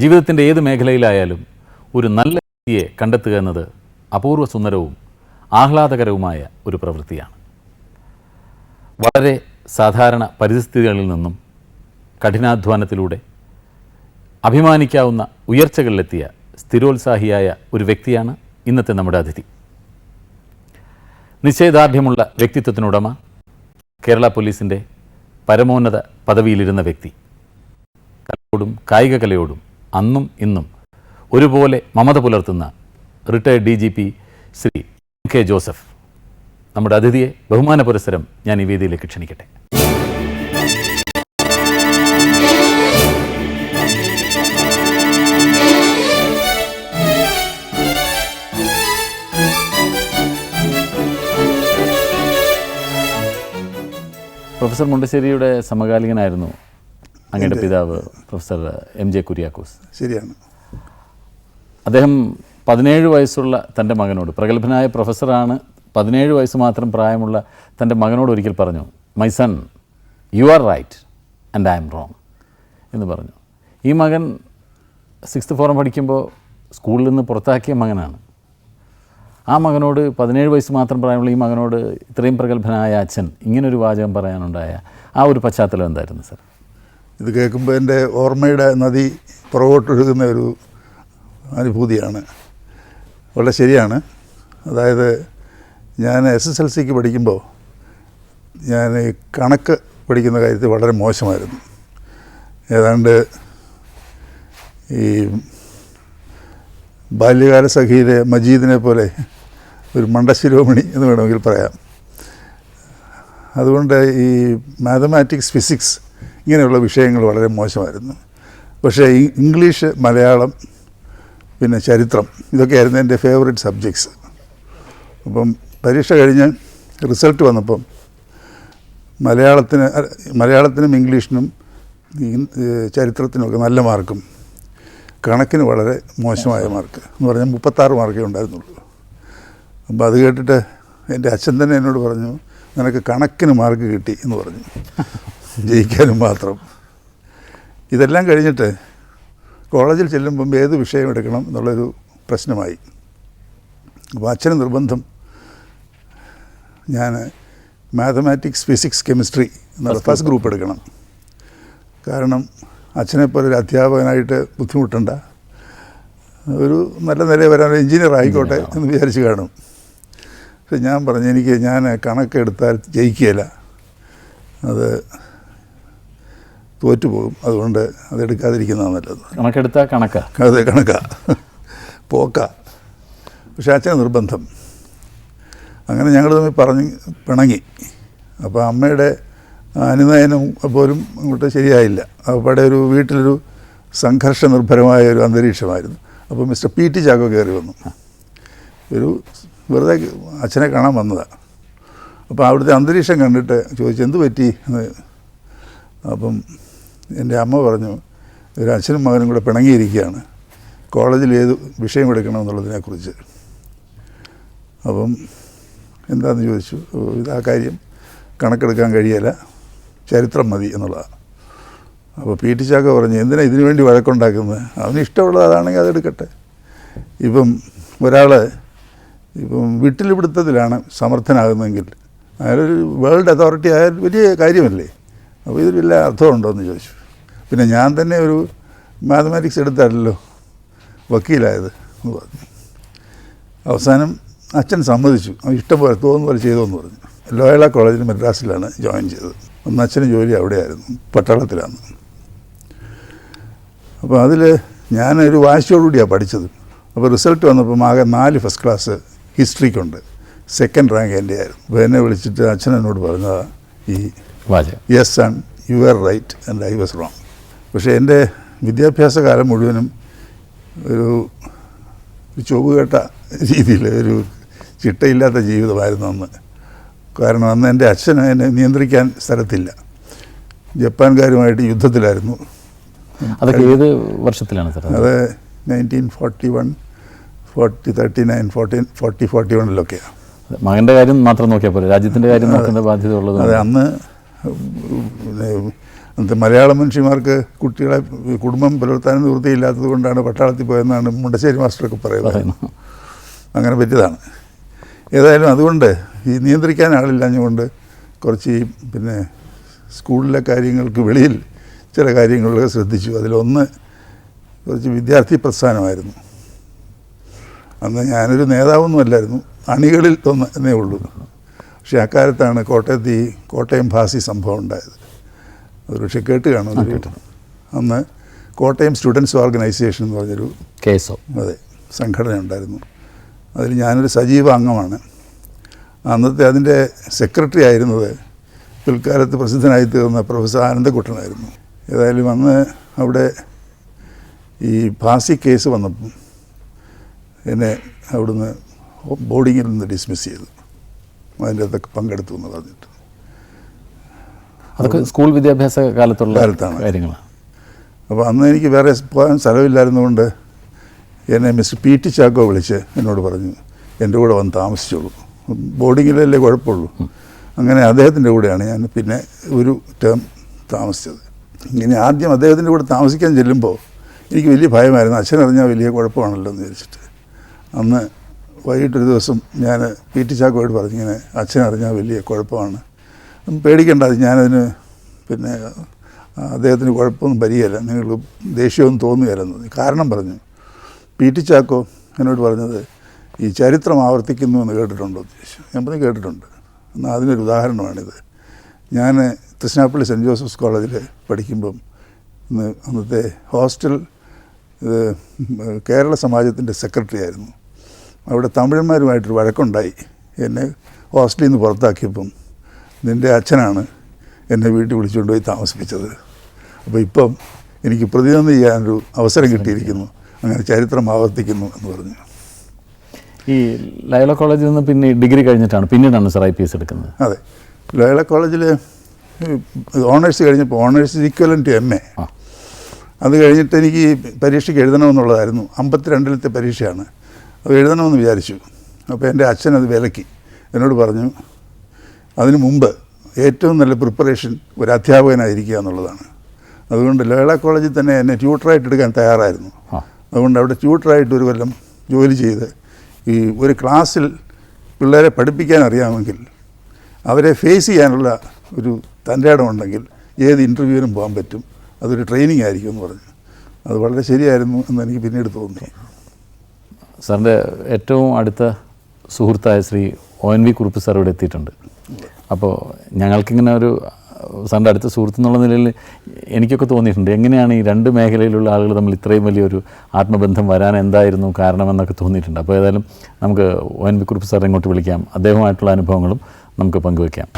ജീവിതത്തിന്റെ ഏത് മേഖലയിലായാലും ഒരു നല്ല വ്യക്തിയെ കണ്ടെത്തുക എന്നത് അപൂർവ സുന്ദരവും ആഹ്ലാദകരവുമായ ഒരു പ്രവൃത്തിയാണ്. വളരെ സാധാരണ പരിസ്ഥിതികളിൽ നിന്നും കഠിനാധ്വാനത്തിലൂടെ അഭിമാനിക്കാവുന്ന ഉയർച്ചകളിലെത്തിയ സ്ഥിരോത്സാഹിയായ ഒരു വ്യക്തിയാണ് ഇന്നത്തെ നമ്മുടെ അതിഥി. നിശ്ചയദാർഢ്യമുള്ള വ്യക്തിത്വത്തിനുടമ കേരള പോലീസിന്റെ പരമോന്നത പദവിയിലിരുന്ന വ്യക്തി. കലയോടും കായിക കലയോടും അന്നും ഇന്നും ഒരുപോലെ മമത പുലർത്തുന്ന retired D G P Shri K Joseph. നമ്മുടെ അതിഥിയെ ബഹുമാന പുരസ്സരം ഞാൻ ഈ വേദിയിലേക്ക് ക്ഷണിക്കട്ടെ. പ്രൊഫസർ മുണ്ടശ്ശേരിയുടെ സമകാലികനായിരുന്നു അങ്ങയുടെ പിതാവ് പ്രൊഫസർ എം ജെ കുര്യാക്കോസ്. ശരിയാണ്. അദ്ദേഹം പതിനേഴ് വയസ്സുള്ള തന്റെ മകനോട് പ്രഗത്ഭനായ പ്രൊഫസറാണ് പതിനേഴ് വയസ്സ് മാത്രം പ്രായമുള്ള തന്റെ മകനോട് ഒരിക്കൽ പറഞ്ഞു my son you are right and I'm wrong എന്ന് പറഞ്ഞു. ഈ മകൻ സിക്സ്ത് ഫോറം പഠിക്കുമ്പോൾ സ്കൂളിൽ നിന്ന് പുറത്താക്കിയ മകനാണ്. ആ മകനോട് പതിനേഴ് വയസ്സ് മാത്രം പ്രായമുള്ള ഈ മകനോട് ഇത്രയും പ്രഗത്ഭനായ അച്ഛൻ ഇങ്ങനൊരു വാചകം പറയാനുണ്ടായ ആ ഒരു പശ്ചാത്തലം എന്തായിരുന്നു സർ? ഇത് കേൾക്കുമ്പോൾ എന്റെ ഓർമ്മയുടെ നദി പുറകോട്ടൊഴുകുന്ന ഒരു അനുഭൂതിയാണ്. വളരെ ശരിയാണ്. അതായത് ഞാൻ എസ് എസ് എൽ സിക്ക് പഠിക്കുമ്പോൾ ഞാൻ കണക്ക് പഠിക്കുന്ന കാര്യത്തിൽ വളരെ മോശമായിരുന്നു. ഏതാണ്ട് ഈ ബാല്യകാല സഖിയിലെ മജീദിനെ പോലെ ഒരു മണ്ടശിരോമണി എന്ന് വേണമെങ്കിൽ പറയാം. അതുകൊണ്ട് ഈ മാത്തമാറ്റിക്സ് ഫിസിക്സ് ഇങ്ങനെയുള്ള വിഷയങ്ങൾ വളരെ മോശമായിരുന്നു. പക്ഷേ ഇംഗ്ലീഷ് മലയാളം പിന്നെ ചരിത്രം ഇതൊക്കെയായിരുന്നു എന്റെ ഫേവറേറ്റ് സബ്ജക്ട്സ്. അപ്പം പരീക്ഷ കഴിഞ്ഞ് റിസൾട്ട് വന്നപ്പം മലയാളത്തിന് മലയാളത്തിനും ഇംഗ്ലീഷിനും ചരിത്രത്തിനുമൊക്കെ നല്ല മാർക്കും. കണക്കിന് വളരെ മോശമായ മാർക്ക് എന്ന് പറഞ്ഞാൽ മുപ്പത്താറ് മാർക്കേ ഉണ്ടായിരുന്നുള്ളൂ. അപ്പോൾ അത് കേട്ടിട്ട് എന്റെ അച്ഛൻ തന്നെ എന്നോട് പറഞ്ഞു നിനക്ക് കണക്കിന് മാർക്ക് കിട്ടി എന്ന് പറഞ്ഞു. ജയിക്കാനും മാത്രം. ഇതെല്ലാം കഴിഞ്ഞിട്ട് കോളേജിൽ ചെല്ലുമ്പം ഏത് വിഷയം എടുക്കണം എന്നുള്ളൊരു പ്രശ്നമായി. അപ്പോൾ അച്ഛന് നിർബന്ധം ഞാൻ മാത്തമാറ്റിക്സ് ഫിസിക്സ് കെമിസ്ട്രി എന്നുള്ള ഫസ്റ്റ് ഗ്രൂപ്പ് എടുക്കണം. കാരണം അച്ഛനെപ്പോലെ ഒരു അധ്യാപകനായിട്ട് ബുദ്ധിമുട്ടണ്ട. ഒരു നല്ല നിലയിൽ വരാൻ എഞ്ചിനീയർ ആയിക്കോട്ടെ എന്ന് വിചാരിച്ച് കാണും. പക്ഷെ ഞാൻ പറഞ്ഞു എനിക്ക് ഞാൻ കണക്കെടുത്താൽ ജയിക്കുകയില്ല. അത് തോറ്റുപോകും. അതുകൊണ്ട് അതെടുക്കാതിരിക്കുന്നതാണ് നല്ലത്. കണക്കെടുത്ത കണക്കാ. അതെ കണക്കാ. പോക്ക. പക്ഷെ അച്ഛൻ നിർബന്ധം. അങ്ങനെ ഞങ്ങൾ തമ്മിൽ പറഞ്ഞ് പിണങ്ങി. അപ്പോൾ അമ്മയുടെ അനുനയനം പോലും അങ്ങോട്ട് ശരിയായില്ല. അവിടെ ഒരു വീട്ടിലൊരു സംഘർഷ നിർഭരമായ ഒരു അന്തരീക്ഷമായിരുന്നു. അപ്പോൾ മിസ്റ്റർ പി ടി ചാക്കോ കയറി വന്നു. ഒരു വെറുതെ അച്ഛനെ കാണാൻ വന്നതാണ് അപ്പോൾ അവിടുത്തെ അന്തരീക്ഷം കണ്ടിട്ട് ചോദിച്ചു എന്ത് പറ്റി? എന്ന്. അപ്പം എന്റെ അമ്മ പറഞ്ഞു ഒരു അച്ഛനും മകനും കൂടെ പിണങ്ങിയിരിക്കുകയാണ്. കോളേജിൽ ഏത് വിഷയം എടുക്കണം എന്നുള്ളതിനെക്കുറിച്ച് അപ്പം എന്താണെന്ന് ചോദിച്ചു. "ഓ, ഇത് ആ കാര്യം കണക്കെടുക്കാൻ കഴിയില്ല. ചരിത്രം മതി എന്നുള്ളതാണ് അപ്പോൾ പി ടി ചാക്ക പറഞ്ഞു എന്തിനാ ഇതിനു വേണ്ടി വഴക്കുണ്ടാക്കുന്നത്? അവന് ഇഷ്ടമുള്ളത് അതാണെങ്കിൽ അതെടുക്കട്ടെ ഇപ്പം ഒരാൾ ഇപ്പം വിട്ടിലിപിടുത്തത്തിലാണ് സമർത്ഥനാകുന്നതെങ്കിൽ അയാളൊരു വേൾഡ് അതോറിറ്റി ആയാൽ വലിയ കാര്യമല്ലേ? അപ്പോൾ ഇതിൽ വല്ല അർത്ഥമുണ്ടോ എന്ന് ചോദിച്ചു. പിന്നെ ഞാൻ തന്നെ ഒരു മാത്തമാറ്റിക്സ് എടുത്താണല്ലോ വക്കീലായത്. എന്ന് പറഞ്ഞു അവസാനം അച്ഛൻ സമ്മതിച്ചു. അവൻ ഇഷ്ടം പോലെ തോന്നുന്ന പോലെ ചെയ്തോന്ന് പറഞ്ഞു. ലോയല കോളേജിൽ മദ്രാസിലാണ് ജോയിൻ ചെയ്തത്. അന്ന് അച്ഛന് ജോലി അവിടെയായിരുന്നു പട്ടാളത്തിലാണ്. അപ്പോൾ അതിൽ ഞാനൊരു വാശിയോടുകൂടിയാണ് പഠിച്ചത്. അപ്പോൾ റിസൾട്ട് വന്നപ്പം ആകെ നാല് ഫസ്റ്റ് ക്ലാസ് ഹിസ്റ്ററിക്കുണ്ട്. സെക്കൻഡ് റാങ്ക് എന്റെ ആയിരുന്നു അപ്പോൾ എന്നെ വിളിച്ചിട്ട് അച്ഛൻ എന്നോട് പറഞ്ഞതാണ് ഈ yes son you are right and I was wrong പക്ഷേ എന്റെ വിദ്യാഭ്യാസ കാലം മുഴുവനും ഒരു ചൊവ്വുകെട്ട രീതിയിൽ ഒരു ചിട്ടയില്ലാത്ത ജീവിതമായിരുന്നു അന്ന്. കാരണം അന്ന് എന്റെ അച്ഛന് എന്നെ നിയന്ത്രിക്കാൻ സ്ഥലത്തില്ല. ജപ്പാൻകാരുമായിട്ട് യുദ്ധത്തിലായിരുന്നു. അതൊക്കെ ഏത് വർഷത്തിലാണ് സാർ? അത് nineteen forty one forty thirty nine fourteen forty forty വണ്ണിലൊക്കെയാണ് മകന്റെ കാര്യം മാത്രം നോക്കിയാൽ പോലെ രാജ്യത്തിന്റെ കാര്യം നോക്കേണ്ട ബാധ്യത ഉള്ളത് അത് അന്ന് അന്നത്തെ മലയാള മനുഷ്യന്മാർക്ക് കുട്ടികളെ കുടുംബം പുലർത്താനും നിവൃത്തിയില്ലാത്തത് കൊണ്ടാണ് പട്ടാളത്തിൽ പോയെന്നാണ് മുണ്ടശ്ശേരി മാസ്റ്ററൊക്കെ പറയുന്നത്. അങ്ങനെ പറ്റിയതാണ്. ഏതായാലും അതുകൊണ്ട് ഈ നിയന്ത്രിക്കാൻ ആളില്ലാഞ്ഞുകൊണ്ട് കുറച്ച് ഈ പിന്നെ സ്കൂളിലെ കാര്യങ്ങൾക്ക് വെളിയിൽ ചില കാര്യങ്ങളൊക്കെ ശ്രദ്ധിച്ചു. അതിലൊന്ന് കുറച്ച് വിദ്യാർത്ഥി പ്രസ്ഥാനമായിരുന്നു. അന്ന് ഞാനൊരു നേതാവൊന്നും അല്ലായിരുന്നു. അണികളിൽ ഒന്ന് എന്നേ ഉള്ളൂ. പക്ഷേ അക്കാലത്താണ് കോട്ടയത്ത് ഈ കോട്ടയം ഭാസി സംഭവം ഉണ്ടായത്. ഒരു പക്ഷേ കേട്ട് കാണും. അന്ന് കോട്ടയം സ്റ്റുഡൻസ് ഓർഗനൈസേഷൻ എന്ന് പറഞ്ഞൊരു കേസോ? അതെ സംഘടന ഉണ്ടായിരുന്നു. അതിൽ ഞാനൊരു സജീവ അംഗമാണ്. അന്നത്തെ അതിന്റെ സെക്രട്ടറി ആയിരുന്നത് പിൽക്കാലത്ത് പ്രസിദ്ധനായി തീർന്ന പ്രൊഫസർ ആനന്ദക്കുട്ടനായിരുന്നു ഏതായാലും അന്ന് അവിടെ ഈ ഭാസി കേസ് വന്നപ്പം എന്നെ അവിടുന്ന് ബോർഡിങ്ങിൽ നിന്ന് ഡിസ്മിസ് ചെയ്തു. അതിന്റെ അകത്തൊക്കെ പങ്കെടുത്തു എന്ന് പറഞ്ഞിട്ട്. അതൊക്കെ സ്കൂൾ വിദ്യാഭ്യാസ കാലത്തുള്ള കാലത്താണ്. കാര്യങ്ങളാണ്. അപ്പോൾ അന്ന് എനിക്ക് വേറെ പോകാൻ സ്ഥലമില്ലായിരുന്നുകൊണ്ട് എന്നെ മിസ് പി ടി ചാക്കോ വിളിച്ച് എന്നോട് പറഞ്ഞു എന്റെ കൂടെ വന്ന് താമസിച്ചോളൂ. ബോർഡിങ്ങിലല്ലേ കുഴപ്പമുള്ളൂ. അങ്ങനെ അദ്ദേഹത്തിന്റെ കൂടെയാണ് ഞാൻ പിന്നെ ഒരു ടേം താമസിച്ചത്. ഇനി ആദ്യം അദ്ദേഹത്തിന്റെ കൂടെ താമസിക്കാൻ ചെല്ലുമ്പോൾ എനിക്ക് വലിയ ഭയമായിരുന്നു. അച്ഛനറിഞ്ഞാൽ വലിയ കുഴപ്പമാണല്ലോ എന്ന് വിചാരിച്ചിട്ട്. അന്ന് വൈകിട്ടൊരു ദിവസം ഞാൻ പി ടി ചാക്കോയോട് പറഞ്ഞിങ്ങനെ അച്ഛനറിഞ്ഞാൽ വലിയ കുഴപ്പമാണ്. പേടിക്കേണ്ട അത് ഞാനതിന് പിന്നെ അദ്ദേഹത്തിന് കുഴപ്പമൊന്നും വരികയില്ല നിങ്ങൾ ദേഷ്യമൊന്നും തോന്നുകയല്ലെന്ന് കാരണം പറഞ്ഞു പി ടി ചാക്കോ എന്നോട് പറഞ്ഞത് ഈ ചരിത്രം ആവർത്തിക്കുന്നു എന്ന് കേട്ടിട്ടുണ്ടോ? ഉദ്ദേശം ഞാൻ പറഞ്ഞു കേട്ടിട്ടുണ്ട്. എന്നാൽ അതിനൊരു ഉദാഹരണമാണിത്. ഞാൻ തൃശ്ശനാപ്പള്ളി സെന്റ് ജോസഫ്സ് കോളേജിൽ പഠിക്കുമ്പം ഇന്ന് അന്നത്തെ ഹോസ്റ്റൽ കേരള സമാജത്തിന്റെ സെക്രട്ടറി ആയിരുന്നു. അവിടെ തമിഴന്മാരുമായിട്ടൊരു വഴക്കുണ്ടായി. എന്നെ ഹോസ്റ്റലിൽ നിന്ന് പുറത്താക്കിയപ്പം നിന്റെ അച്ഛനാണ് എന്നെ വീട്ടിൽ വിളിച്ചുകൊണ്ട് പോയി താമസിപ്പിച്ചത്. അപ്പോൾ ഇപ്പം എനിക്ക് പ്രതിനിധി ചെയ്യാനൊരു അവസരം കിട്ടിയിരിക്കുന്നു. അങ്ങനെ ചരിത്രം ആവർത്തിക്കുന്നു എന്ന് പറഞ്ഞു. ഈ ലയോള കോളേജിൽ നിന്ന് പിന്നെ ഡിഗ്രി കഴിഞ്ഞിട്ടാണ് പിന്നീടാണ് സാർ ഐ പി എസ് എടുക്കുന്നത്? അതെ. ലയല കോളേജിൽ ഓണേഴ്സ് കഴിഞ്ഞപ്പോൾ honours equivalent to M A അത് കഴിഞ്ഞിട്ട് എനിക്ക് പരീക്ഷയ്ക്ക് എഴുതണമെന്നുള്ളതായിരുന്നു. അമ്പത്തിരണ്ടിലത്തെ പരീക്ഷയാണ്. അത് എഴുതണമെന്ന് വിചാരിച്ചു. അപ്പോൾ എന്റെ അച്ഛൻ അത് വിലക്കി. എന്നോട് പറഞ്ഞു അതിനു മുമ്പ് ഏറ്റവും നല്ല പ്രിപ്പറേഷൻ ഒരു അധ്യാപകനായിരിക്കുക എന്നുള്ളതാണ്. അതുകൊണ്ട് ലോയള കോളേജിൽ തന്നെ എന്നെ ട്യൂട്ടറായിട്ട് എടുക്കാൻ തയ്യാറായിരുന്നു. അതുകൊണ്ട് അവിടെ ട്യൂട്ടറായിട്ട് ഒരു കൊല്ലം ജോലി ചെയ്ത് ഈ ഒരു ക്ലാസ്സിൽ പിള്ളേരെ പഠിപ്പിക്കാൻ അറിയാമെങ്കിൽ അവരെ ഫേസ് ചെയ്യാനുള്ള ഒരു തന്റെ ഇടമുണ്ടെങ്കിൽ ഏത് ഇന്റർവ്യൂവിനും പോകാൻ പറ്റും. അതൊരു ട്രെയിനിങ് ആയിരിക്കും എന്ന് പറഞ്ഞു. അത് വളരെ ശരിയായിരുന്നു എന്ന് എനിക്ക് പിന്നീട് തോന്നി സാറിന്റെ ഏറ്റവും അടുത്ത സുഹൃത്തായ Shri O N V Kurup sir ഇവിടെ എത്തിയിട്ടുണ്ട്. അപ്പോൾ ഞങ്ങൾക്കിങ്ങനെ ഒരു സാറിന്റെ അടുത്ത സുഹൃത്ത് എന്നുള്ള നിലയിൽ എനിക്കൊക്കെ തോന്നിയിട്ടുണ്ട്. എങ്ങനെയാണ് ഈ രണ്ട് മേഖലയിലുള്ള ആളുകൾ തമ്മിൽ ഇത്രയും വലിയൊരു ആത്മബന്ധം വരാൻ എന്തായിരുന്നു കാരണമെന്നൊക്കെ തോന്നിയിട്ടുണ്ട്. അപ്പോൾ ഏതായാലും നമുക്ക് ഒ എൻ വി കുറിപ്പ് സാറിനെ ഇങ്ങോട്ട് വിളിക്കാം. അദ്ദേഹമായിട്ടുള്ള അനുഭവങ്ങളും നമുക്ക് പങ്കുവയ്ക്കാം